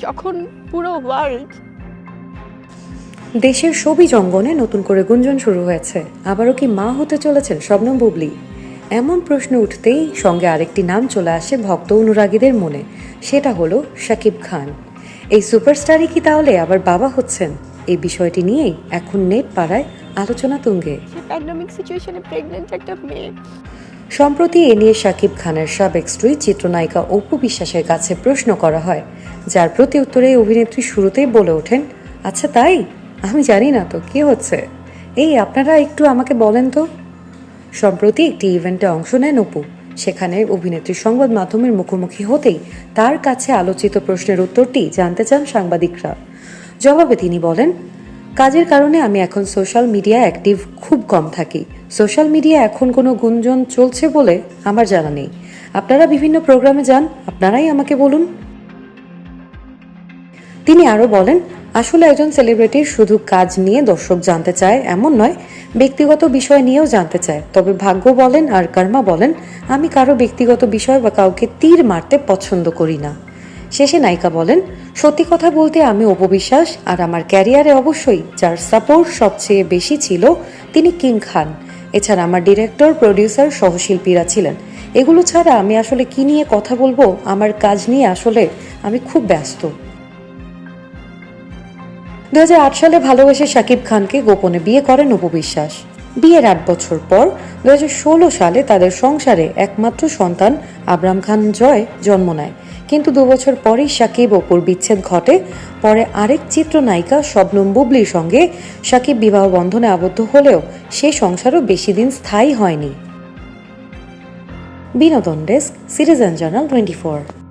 যখন পুরো ওয়ার্ল্ড দেশের সবই জঙ্গনে নতুন করে গুঞ্জন শুরু হয়েছে। আবারও কি মা হতে চলেছেন শবনম বুবলি? এমন প্রশ্ন উঠতেই সঙ্গে আরেকটি নাম চলে আসে ভক্ত অনুরাগীদের মনে। সেটা হলো শাকিব খান। এই সুপারস্টারই কি তাহলে আবার বাবা হচ্ছেন? এই বিষয়টি নিয়েই এখন নেট পাড়ায় আলোচনা তুঙ্গে। প্যান্ডামিক সিচুয়েশনে প্রেগনেন্ট একটা মেয়ে। সম্প্রতি এ নিয়ে শাকিব খানের সাবেক স্ত্রী চিত্রনায়িকা অপু বিশ্বাসের কাছে প্রশ্ন করা হয়, যার প্রতি উত্তরে অভিনেত্রী শুরুতেই বলে ওঠেন আচ্ছা তাই? আমি জানি না তো, কি হচ্ছে? এই, আপনারা একটু আমাকে বলেন তো? সম্প্রতি একটি ইভেন্টে অংশ নেন অপু। সেখানে অভিনেত্রী সংবাদ মাধ্যমের মুখোমুখি হতেই তার কাছে আলোচিত প্রশ্নের উত্তরটি জানতে চান সাংবাদিকরা। জবাবে তিনি বলেন কাজের কারণে আমি এখন সোশ্যাল মিডিয়া অ্যাক্টিভ খুব কম থাকি। সোশ্যাল মিডিয়া এখন কোনো গুঞ্জন চলছে বলে আমার জানা নেই। আপনারা বিভিন্ন প্রোগ্রামে যান, আপনারাই আমাকে বলুন। তিনি আরও বলেন, আসলে একজন সেলিব্রিটির শুধু কাজ নিয়ে দর্শক জানতে চায় এমন নয়, ব্যক্তিগত বিষয় নিয়েও জানতে চায়। তবে ভাগ্য বলেন আর কর্মা বলেন, আমি কারও ব্যক্তিগত বিষয় বা কাউকে তীর মারতে পছন্দ করি না। শেষে নায়িকা বলেন, সত্যি কথা বলতে আমি অপবিশ্বাস, আর আমার ক্যারিয়ারে অবশ্যই যার সাপোর্ট সবচেয়ে বেশি ছিল তিনি কিং খান। এছাড়া আমার ডিরেক্টর, প্রডিউসার, সহশিল্পীরা ছিলেন। এগুলো ছাড়া আমি আসলে কি নিয়ে কথা বলব, আমার কাজ নিয়ে আসলে আমি খুব ব্যস্ত। দু হাজার আট সালে ভালোবেসে শাকিব খানকে গোপনে বিয়ে করেন উপবিশ্বাস বিয়ের আট বছর পর দু হাজার ষোলো সালে তাদের সংসারে একমাত্র সন্তান আবরাম খান জয় জন্ম নেয়। কিন্তু দু বছর পরেই সাকিব অপুর বিচ্ছেদ ঘটে। পরে আরেক চিত্রনায়িকা শবনম বুবলির সঙ্গে সাকিব বিবাহ বন্ধনে আবদ্ধ হলেও সে সংসারও বেশি দিন স্থায়ী হয়নি। বিনোদন desk, citizen journal twenty four.